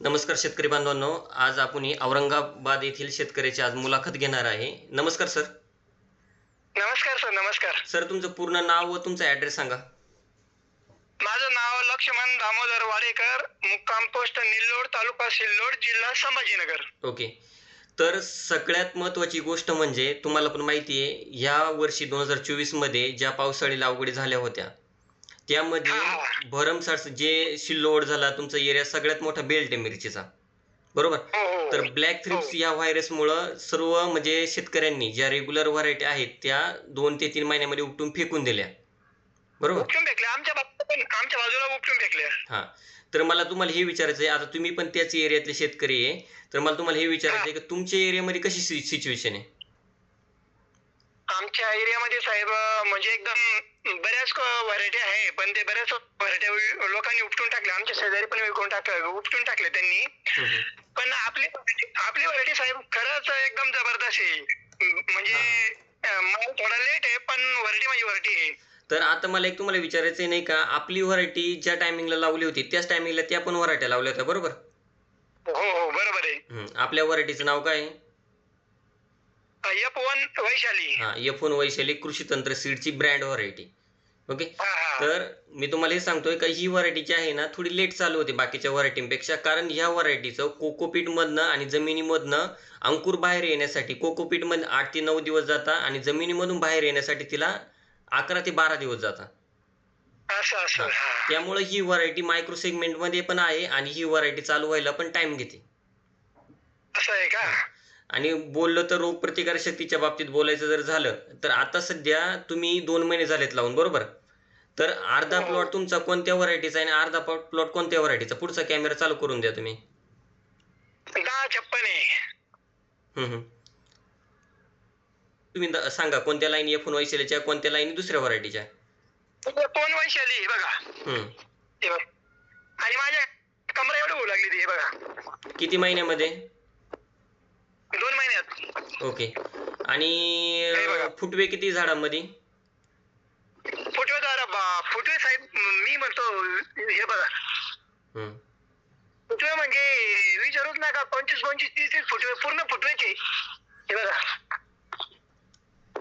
नमस्कार शेतकरी बांधवांनो आज आपण औरंगाबाद येथील शेतकऱ्याची आज मुलाखत घेणार आहे. नमस्कार सर. नमस्कार सर. नमस्कार. सर तुमचं पूर्ण नाव व तुमचा ॲड्रेस सांगा. माझं नाव लक्ष्मण दामोदर वाडेकर मुक्काम पोस्ट निल्लोड तालुका सिल्लोड जिल्हा संभाजीनगर. ओके. तर सगळ्यात महत्त्वाची गोष्ट म्हणजे तुम्हाला पण माहिती आहे ह्या वर्षी दोन हजार चोवीसमध्ये ज्या पावसाळी लागवडी झाल्या होत्या त्यामध्ये हा. भरमसाठ जे शिल्लोड झाला तुमचा एरिया सगळ्यात मोठा बेल्ट आहे मिरचीचा. बरोबर? हो हो तर ब्लॅक थ्रिप्स या व्हायरसमुळं सर्व म्हणजे शेतकऱ्यांनी ज्या रेग्युलर व्हरायटी आहेत त्या दोन ते तीन महिन्यामध्ये उपटून फेकून दिल्या. बरोबर? आमच्या बाजूला उपटून फेकले हां. तर मला तुम्हाला हे विचारायचं आहे. आता तुम्ही पण त्याच एरियातले शेतकरी आहे. तर मला तुम्हाला हे विचारायचं आहे की तुमच्या एरियामध्ये कशी सिच्युएशन आहे? आमच्या एरियामध्ये साहेब म्हणजे एकदम बऱ्याच व्हरायटी आहे पण ते बऱ्याच व्हरायटी लोकांनी उपटून टाकल्या आमच्या शेजारी पण विकून टाकलं उपटून टाकले त्यांनी. पण आपली आपली व्हरायटी साहेब खरंच एकदम जबरदस्त आहे. म्हणजे माल थोडा लेट आहे पण व्हरायटी माझी व्हरायटी आहे. तर आता मला एक तुम्हाला विचारायचं आहे नाही का आपली व्हरायटी ज्या टायमिंगला लावली होती त्याच टायमिंगला त्या पण व्हरायट्या लावल्या होत्या बरोबर? हो हो बरोबर आहे. आपल्या व्हरायटीचं नाव काय आहे? F one Vaishali. हां एफ वन वैशाली कृषी तंत्र सीडची ब्रँड व्हरायटी ओके तर मी तुम्हाला हे सांगतोय का ही व्हरायटी जी आहे ना थोडी लेट चालू होते बाकीच्या व्हरायटींपेक्षा कारण ह्या व्हरायटीचं कोकोपीटमधनं आणि जमिनीमधनं अंकुर बाहेर येण्यासाठी कोकोपीटमध्ये आठ ते नऊ दिवस जाता आणि जमिनीमधून बाहेर येण्यासाठी तिला अकरा ते बारा दिवस जाता असं असं. हा. त्यामुळे ही व्हरायटी मायक्रो सेगमेंटमध्ये पण आहे आणि ही व्हरायटी चालू व्हायला पण टाइम घेते. असं आहे का? आणि बोललं तर रोगप्रतिकार शक्तीच्या बाबतीत बोलायचं जर झालं तर आता सध्या तुम्ही दोन महिने झालेत लावून बरोबर? तर अर्धा हो. प्लॉट तुमचा कोणत्या व्हरायटीचा आणि अर्धा प्लॉट कोणत्या व्हरायटीचा? पुढचा कॅमेरा चालू करून द्या तुम्ही. दहा छप्पन आहे. हम्म, हम्म. तुम्ही सांगा कोणत्या लाईन एफ वैशिल्याच्या कोणत्या लाईन दुसऱ्या व्हरायटीच्या? वैशाली हे बघा. हे बघा. आणि माझ्या कमरा एवढं होऊ लागली ती हे बघा. किती महिन्यामध्ये? ओके. आणि हे बघा. फुटवे किती झाडामध्ये? फुटवे द्वारा बा फुटवे साहेब मी म्हणतो हे बघा. हम्म. फुटवे म्हणजे विचारूच नका पंचवीस पंचवीस तीस तीस फुटवे पूर्ण फुटवेचे. हे बघा.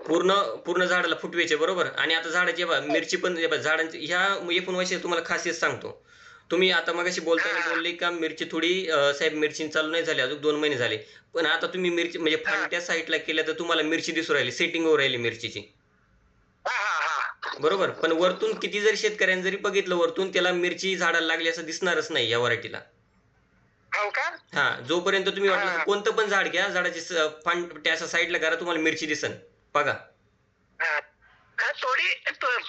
पूर्ण पूर्ण झाडाला फुटवेचे बरोबर? आणि आता झाडाची बघा, मिरची पण हे बघा, झाडांची ह्या एकूण वर्षी तुम्हाला खासियत सांगतो. तुम्ही आता मगाशी बोलताना. बोलले का मिरची थोडी साहेब मिरची चालू नाही झाली अजून दोन महिने झाले. पण आता तुम्ही मिरची म्हणजे. फांट्या साईडला केल्या तर तुम्हाला मिरची दिसू राहिली सेटिंग होऊ राहिली मिरचीची. बरोबर? पण वरतून किती जरी शेतकऱ्यांनी जरी बघितलं वरतून त्याला मिरची झाडाला लागली असं दिसणारच नाही या व्हरायटीला. हो का? हा जोपर्यंत तुम्ही वाटलं कोणतं पण झाड घ्या झाडाची फांट साईडला करा तुम्हाला मिरची दिसन. बघा. थोडी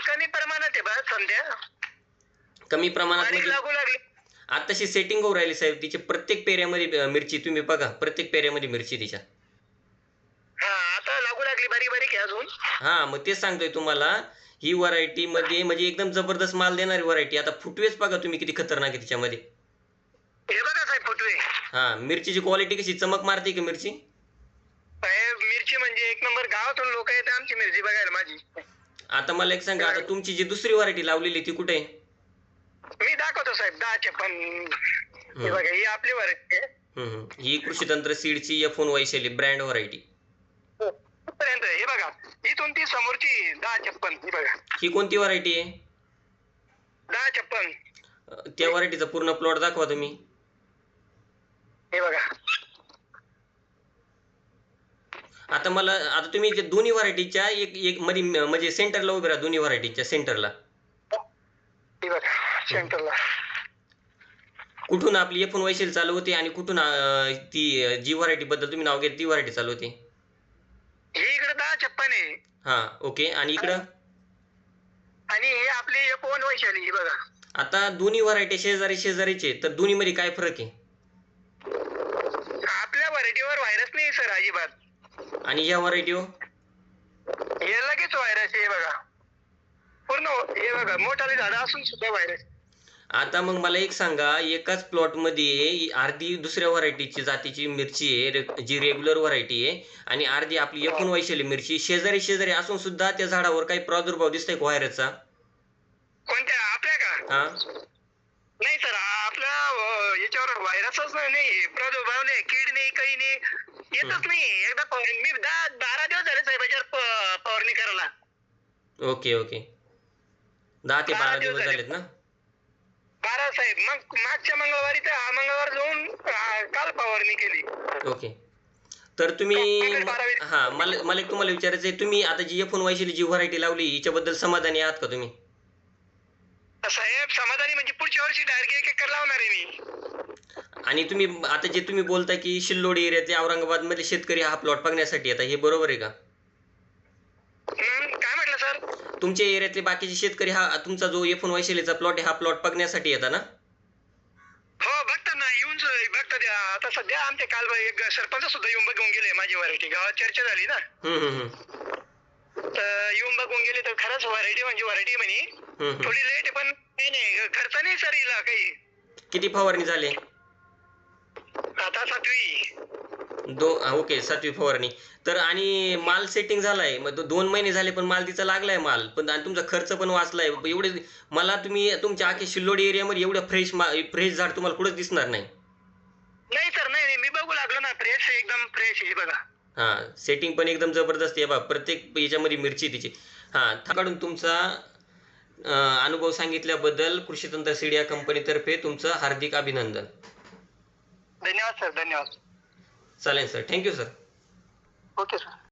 कमी प्रमाणात आहे बा सध्या. कमी प्रमाणात म्हणजे लागू लागली. आताशी सेटिंग होऊ राहिली साहेब तिची प्रत्येक पेऱ्यामध्ये मिरची तुम्ही बघा प्रत्येक पेऱ्यामध्ये मिरची तिच्या. हा हा मग तेच सांगतोय तुम्हाला ही व्हरायटी मध्ये म्हणजे एकदम जबरदस्त माल देणारी व्हरायटी आता फुटवेच बघा तुम्ही किती खतरनाक आहे तिच्यामध्ये. हे मिरचीची क्वालिटी कशी? चमक मारते का मिरची? साहेब मिरची म्हणजे एक नंबर गावातून लोक येते आमची मिरची बघायला माझी. आता मला एक सांगा आता तुमची जी दुसरी व्हरायटी लावलेली ती कुठे आहे? मी दाखवतो साहेब दहाचे पण. हे बघा ही आपली व्हरायटी आहे. हम्म, हम्म. ही कृषी तंत्र सीडची F one Vaishali brand variety पर्यंत हे बघा इथून ती समोरची दहा छप्पन ही बघा. ही कोणती व्हरायटी आहे? दहा छप्पन अं, त्या व्हरायटीचा पूर्ण प्लॉट दाखवा तुम्ही. हे बघा. आता मला आता तुम्ही जे दोन्ही व्हरायटीच्या एक एक मध्ये म्हणजे सेंटरला उभे राहा दोन्ही व्हरायटीच्या सेंटरला हे बघा. सेंटरला. कुठून आपली एफ वैशाली चालू होते आणि कुठून अं, ती जी व्हरायटी बद्दल तुम्ही नाव घेत ती व्हरायटी चालू होती? हे इकडे दहा छप्पन आहे. हा ओके. आणि इकडं? आणि हे आपली एक वन वैशाली ही बघा. आता दोन्ही व्हरायटी शेजारी शेजारीचे तर दोन्हीमध्ये काय फरक आहे? आपल्या व्हरायटीवर व्हायरस नाही सर अजिबात. आणि या व्हरायटीवर हे? लगेच व्हायरस हे बघा. पूर्ण हे बघा मोठाले झाडं असून सुद्धा व्हायरस आता मग मला एक सांगा एकाच प्लॉटमध्ये अर्धी दुसऱ्या व्हरायटीची जातीची मिरची आहे जी रेग्युलर व्हरायटी आहे आणि अर्धी आपली एकूण वैशाली मिरची. शेजारी शेजारी असून सुद्धा त्या झाडावर काही प्रादुर्भाव दिसतोय व्हायरसचा? कोणत्या? आपल्या का? हा. नाही सर आपल्या याच्यावर व्हायरसच नाही प्रादुर्भाव नाही कीड नाही काही नाही. येतच नाही. एकदा मी दहा बारा दिवस झाले साहेब याच्यावर फवारणी करायला. Okay okay. दहा ते बारा दिवस दिवस झाले. झालेत ना? बारा साहेब मग मागच्या मंगळवारी तर हा मंगळवार जाऊन काल फवारणी केली. ओके. तर तुम्ही बारावी. हा मला मला एक तुम्हाला विचारायचं आहे तुम्ही आता जी एफ वायशील जी व्हरायटी लावली हिच्याबद्दल समाधानी आहात का तुम्ही? साहेब समाधानी म्हणजे पुढच्या वर्षी डायरेक्ट एक एकर लावणार आहे मी. आणि तुम्ही आता जे तुम्ही बोलता की शिल्लोडी एरियातले औरंगाबाद मधले शेतकरी हा प्लॉट बघण्यासाठी येतात हे बरोबर आहे का हं, काय म्हटलं सर तुमच्या एरियातले बाकीचे शेतकरी हा तुमचा जो एफ वैशिलेचा प्लॉट आहे हा प्लॉट बघण्यासाठी येतात ना? हो बघता ना येऊन ज- बघता द्या आता सध्या आमचे काल एक सरपंच सुद्धा येऊन बघून गेले माझी व्हरायटी गावात चर्चा झाली ना. हम्म हम्म हम्म. तर येऊन बघून गेले तर खरंच व्हरायटी म्हणजे व्हरायटी म्हणे. हम्म हम्म. थोडी लेट पण नाही नाही खर्च नाही सर हिला काही. किती फवारणी झाली? आता सातवी. दो ओके सातवी फवारणी. तर आणि माल सेटिंग झालाय. मग दोन महिने झाले पण माल तिचा लागलाय माल. पण आणि तुमचा खर्च पण वाचलाय. एवढे मला तुम्ही तुमच्या आखी शिल्लोडी एरियामध्ये एवढं फ्रेश फ्रेश झाड तुम्हाला कुठंच दिसणार नाही. नाही सर नाही मी बघू लागलो ना. फ्रेश एकदम फ्रेश आहे बघा. हा सेटिंग पण एकदम जबरदस्त आहे. बा प्रत्येक याच्यामध्ये मिरची तिची. हा काढून तुमचा अनुभव सांगितल्याबद्दल कृषी तंत्र सीडिया कंपनीतर्फे तुमचं हार्दिक अभिनंदन. धन्यवाद सर धन्यवाद. चालेल sir. Thank you sir. Okay sir.